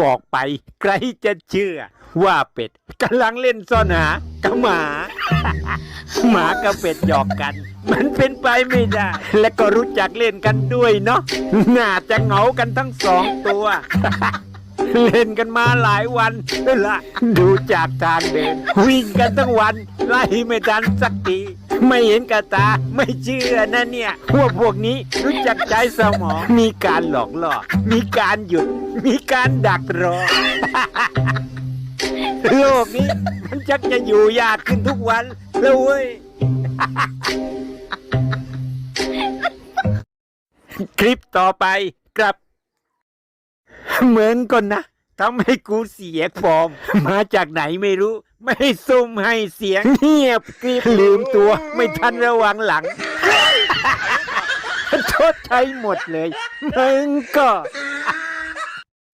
บอกไปใครจะเชื่อ ว่าเป็ดกำลังเล่นซ่อนหากับหมา หมากับเป็ดหยอกกัน มันเป็นไปไม่ได้ และก็รู้จักเล่นกันด้วยเนาะน่าจะเหงากันทั้งสองตัว เล่นกันมาหลายวันละดูจากทางเดิน วิ่งกันทั้งวัน ไล่ไม่ทันสักที ไม่เห็นกระตาไม่เชื่อนะเนี่ยว่าพวกนี้รู้จักใช้สมอง มีการหลอกล่อ มีการหยุด มีการดักรอ โลกนี้มันชักจะอยู่ยากขึ้นทุกวันแล้วเว้ย คลิปต่อไปครับ เหมือนกันนะ ทำให้กูเสียฟอร์ม มาจากไหนไม่รู้ ไม่ให้ซุ่มให้เสียงเงียบกริบลืมตัว ไม่ทันระวังหลัง โทษใช้หมดเลยมึงก็